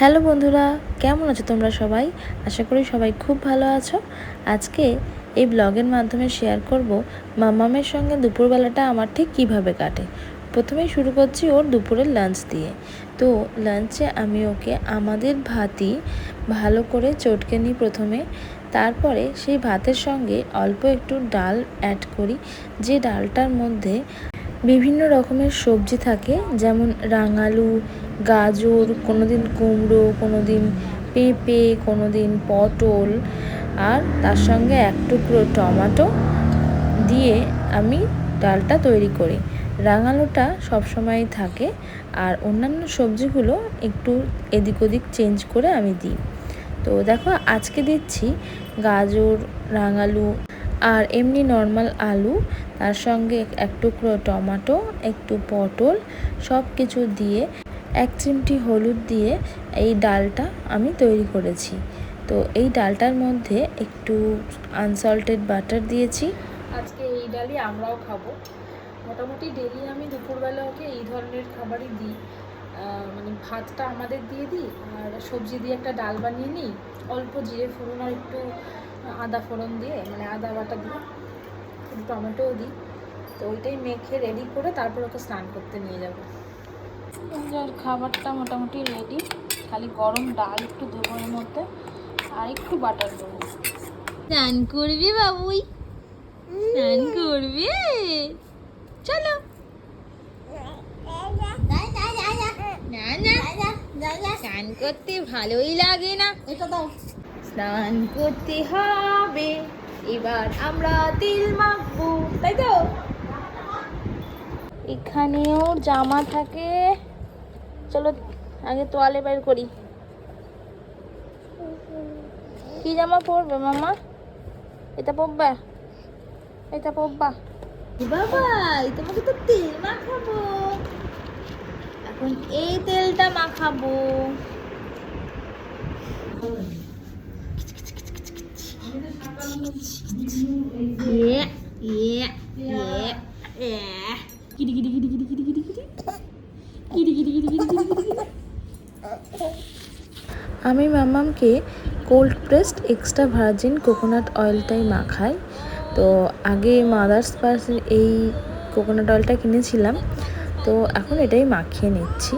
Hello বন্ধুরা, কেমন আছো তোমরা সবাই? আশা করি সবাই খুব ভালো আছো। আজকে এই ব্লগের মাধ্যমে শেয়ার করব মামামের সঙ্গে দুপুরবেলাটা আমার ঠিক কীভাবে কাটে। প্রথমেই শুরু করছি ওর দুপুরের লাঞ্চ দিয়ে। তো লাঞ্চে আমি ওকে আমাদের ভাতই ভালো করে চটকে নিই প্রথমে। তারপরে সেই ভাতের সঙ্গে অল্প একটু ডাল অ্যাড করি। যে ডালটার মধ্যে বিভিন্ন রকমের সবজি থাকে, যেমন রাঙালু, গাজর কোনো দিন কুমড়ো কোনো দিন পেঁপে কোনো দিন পটল, আর তার সঙ্গে এক টুকরো টমাটো দিয়ে আমি ডালটা তৈরি করি। রাঙালুটা সবসময় থাকে, আর অন্যান্য সবজিগুলো একটু এদিক ওদিক চেঞ্জ করে আমি দিই। তো দেখো, আজকে দিচ্ছি গাজর, রাঙালু আর এমনি নর্মাল আলু, তার সঙ্গে এক টুকরো টমেটো, একটু পটল সব কিছু দিয়ে এক চিমটি হলুদ দিয়ে এই ডালটা আমি তৈরি করেছি। তো এই ডালটার মধ্যে একটু আনসল্টেড বাটার দিয়েছি। আজকে এই ডালই আমরাও খাব। মোটামুটি ডেলি আমি দুপুরবেলা ওকে এই ধরনের খাবারই দিই। মানে ভাতটা আমাদের দিয়ে দিই আর সবজি দিয়ে একটা ডাল বানিয়ে নিই। অল্প জিরে ফোড়ন আর একটু আদা ফোড়ন দিয়ে মানে আদা বাটা দিয়ে একটু টমেটোও দিই। তো ওইটাই মেখে রেডি করে তারপর ওকে স্নান করতে নিয়ে যাব। খাবারটা মোটামুটি রেডি খালি গরম ডাল একটু দেবো এর মধ্যে আর একটু বাটার দেবো। স্নান করবি বাবুই। স্নান করবি। চলো। না না। স্নান করতে ভালোই লাগে না। এটা দাও। স্নান করতে হবে। এবার আমরা তেল মাখবো, তাই তো? এখানেও জামা থাকে। চলো, আগে তোয়ালে বের করি। কি জামা পরবে মামা? এটা পরবা? এটা পরবা? বাবা তোমাকে তো তেল মাখাবো। এখন এই তেলটা মাখাবো। কিরি কিরি কিরি। আমি মামামকে cold pressed extra virgin coconut অয়েলটাই মাখাই। তো আগে মাদার্স পার্সের এই কোকোনাট অয়েলটা কিনেছিলাম। তো এখন এটাই মাখিয়ে নিচ্ছি।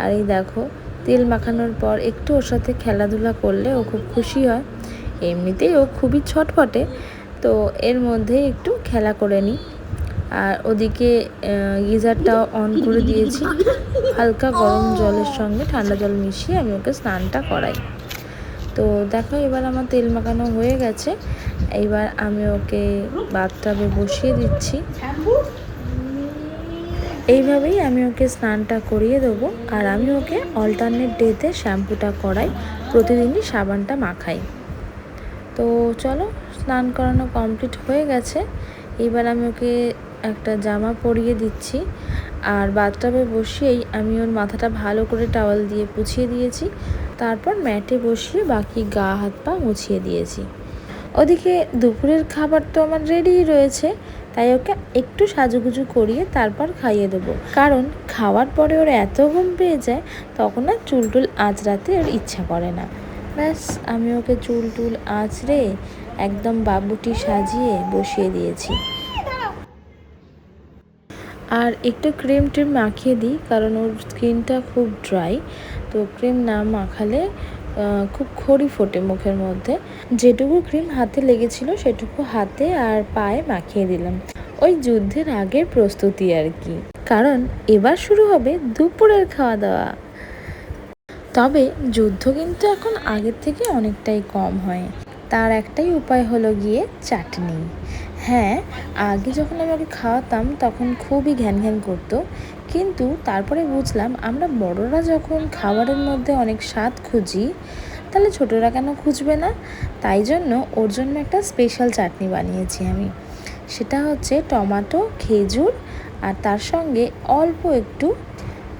আর এই দেখো, তেল মাখানোর পর একটু ওর সাথে খেলাধুলা করলে ও খুব খুশি হয়। এমনিতেই ও খুবই ছটফটে, তো এর মধ্যে একটু খেলা করে নিই। আর ওদিকে গিজারটাও অন করে দিয়েছি। হালকা গরম জলের সঙ্গে ঠান্ডা জল মিশিয়ে আমি ওকে স্নানটা করাই। তো দেখো, এবার আমার তেল মাখানো হয়ে গেছে। এইবার আমি ওকে বাথটাবে বসিয়ে দিচ্ছি। এইভাবেই আমি ওকে স্নানটা করিয়ে দেবো। আর আমি ওকে অল্টারনেট ডেতে শ্যাম্পুটা করাই। প্রতিদিনই সাবানটা মাখাই। তো চলো, স্নান করানো কমপ্লিট হয়ে গেছে। এবার আমি ওকে একটা জামা পরিয়ে দিচ্ছি। আর বাথটাবে বসিয়েই আমি ওর মাথাটা ভালো করে টাওয়াল দিয়ে পুছিয়ে দিয়েছি। তারপর ম্যাটে বসিয়ে বাকি গা, হাত, পা মুছিয়ে দিয়েছি। ওদিকে দুপুরের খাবার তো আমার রেডিই রয়েছে, তাই ওকে একটু সাজুগুজু করিয়ে তারপর খাইয়ে দেবো। কারণ খাওয়ার পরে ওর এত ঘুম পেয়ে যায়, তখন আর চুল টুল আঁচড়াতে ওর ইচ্ছা করে না। ব্যাস, আমি ওকে চুল টুল আঁচড়ে একদম বাবুটি সাজিয়ে বসিয়ে দিয়েছি। আর একটু ক্রিম ট্রিম মাখিয়ে দিই, কারণ ওর স্কিনটা খুব ড্রাই। তো ক্রিম না মাখালে খুব খড়ি ফোটে মুখের মধ্যে। যেটুকু ক্রিম হাতে লেগেছিল, সেটুকু হাতে আর পায়ে মাখিয়ে দিলাম। ওই যুদ্ধের আগের প্রস্তুতি আর কি। কারণ এবার শুরু হবে দুপুরের খাওয়া দাওয়া। তবে যুদ্ধ কিন্তু এখন আগের থেকে অনেকটাই কম হয়। তার একটাই উপায় হলো গিয়ে চাটনি। হ্যাঁ আগে যখন আমি ওকে খাওয়াতাম তখন খুবই ঘ্যান ঘ্যান করতো, কিন্তু তারপরে বুঝলাম আমরা বড়রা যখন খাবারের মধ্যে অনেক স্বাদ খুঁজি, তাহলে ছোটরা কেন খুঁজবে না? তাই জন্য ওর জন্য একটা স্পেশাল চাটনি বানিয়েছি আমি। সেটা হচ্ছে টমেটো, খেজুর আর তার সঙ্গে অল্প একটু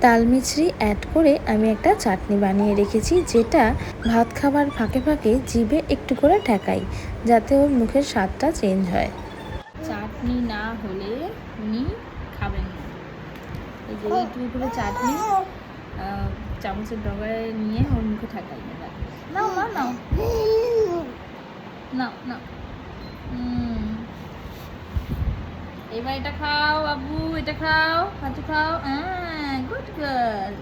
তালমিছরি অ্যাড করে আমি একটা চাটনি বানিয়ে রেখেছি যেটা ভাত খাবার ফাঁকে ফাঁকে জিভে একটু করে ঠেকাই যাতে ওর মুখের স্বাদটা চেঞ্জ হয়। চাটনি না হলে উনি খাবেন না। এই যে এইটুকু করে চাটনি চামচের ডগায় নিয়ে ওর মুখে ঠাকাই। না নাও মা নাও নাও। নাও এবার এটা খাও বাবু এটা খাও হাঁটু খাও। গুড গার্ল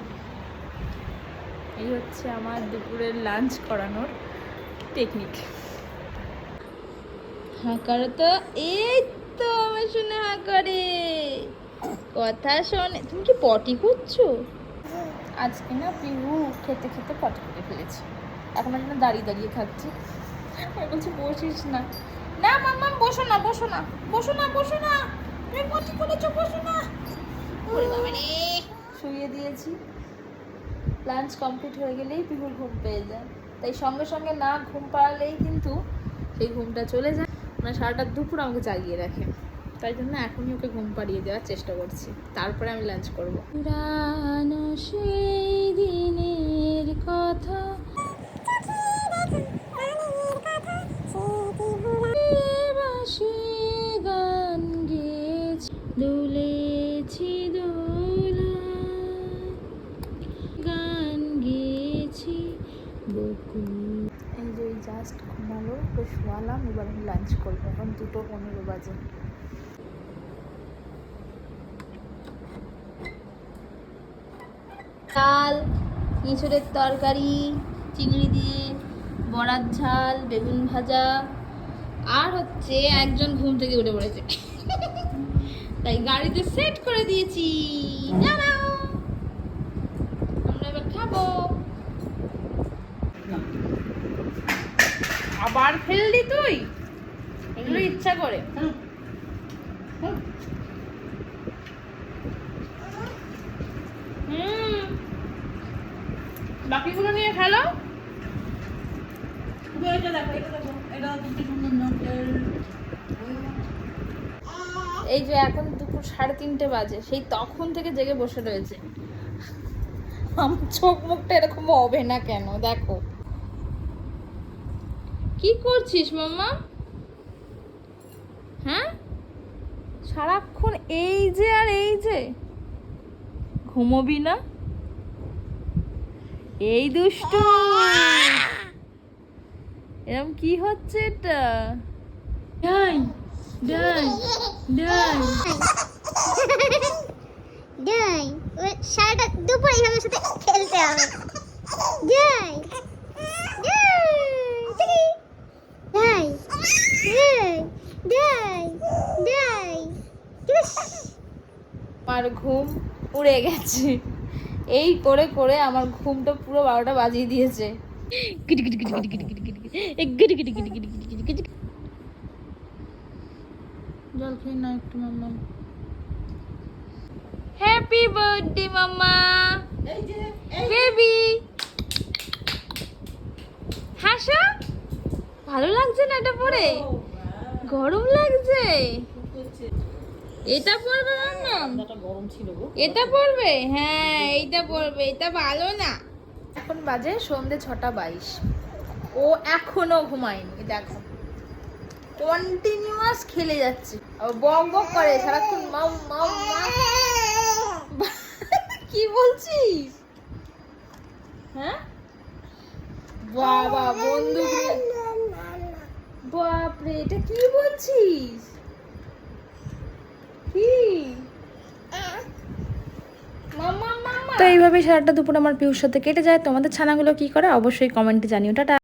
এই হচ্ছে আমার দুপুরের লাঞ্চ করানোর টেকনিক হ্যাঁ করো তো, এই তো আমার শুনে হাঁকারে। কথা শোনে, তুমি কি পটি করছ আজকে না পিহু খেতে খেতে পটি করে ফেলেছে। এখন আমি দাঁড়িয়ে দাঁড়িয়ে খাচ্ছি। আমি বলছি বসিস না। না মাম্মা বসো না বসো না বসো না বসো না। শুইয়ে দিয়েছি। লাঞ্চ কমপ্লিট হয়ে গেলেই পিহুর ঘুম পেয়ে যায়। তাই সঙ্গে সঙ্গে না ঘুম পাড়ালেই কিন্তু সেই ঘুমটা চলে যায়। মানে সারাটা দুপুর আমাকে জাগিয়ে রাখে। তাই জন্য এখনই ওকে ঘুম পাড়িয়ে দেওয়ার চেষ্টা করছি। তারপরে আমি লাঞ্চ করব। সেই দিনের কথা এই যে জাস্ট ঘুমালো তো শোয়ালাম, এবার আমি লাঞ্চ করব, এখন দুটো পনেরো বাজে। ডাল এঁচড়ের তরকারি, চিংড়ি দিয়ে বড়ার ঝাল, বেগুন ভাজা, আর হচ্ছে একজন ঘুম থেকে উঠে পড়েছে। তাই গাড়িতে সেট করে দিয়েছি। আমরা এবার খাব। আবার ফেললি তুই? এগুলো ইচ্ছা করে। হুম। বাকিগুলো নিয়ে খেলো এই যে এখন দুপুর সাড়ে তিনটে বাজে সেই তখন থেকে জেগে বসে রয়েছে। আমার চোখ মুখটা এরকম হবে না কেন? দেখো। কি করছিস মাম্মা? হ্যাঁ? সারাক্ষণ এই যে আর এই যে। ঘুমোবি না? এই দুষ্টু। এরম কি হচ্ছে এটা? ডাই ডাই ডাই। ওই সারাটা দুপুর এইভাবে সাথে খেলতে হবে। যাই আমার ঘুম উড়ে গেছে এই করে করে আমার ঘুমটা পুরো বারোটা বাজিয়ে দিয়েছে গিটি গিটি গিটি গিটি গিটি গিটি গিটি এ গিটি গিটি গিটি গিটি গিটি গিটি গিটি জল খেয়ে না একটু mamma happy birthday mamma baby হাসো ভালো লাগছে না এটা পরে গরম লাগছে এটা পরবে মাম্মা গরম ছিল এটা পরবে? হ্যাঁ এইটা পরবে। এটা ভালো না। এখন বাজে সন্ধে ছটা বাইশ। ও এখনও ঘুমায়নি দেখো। কন্টিনিউয়াস খেলে যাচ্ছে। বক বক করে সারাক্ষণ মাউ মাউ মা। কি বলছিস? হ্যাঁ? বাবা বন্ধু বাপরে এটা কি বলছিস? তো এইভাবে সারাটা দুপুর আমার পিউর সাথে কেটে যায়। তোমাদের ছানাগুলো কি করে? অবশ্যই কমেন্টে জানিও। টাটা।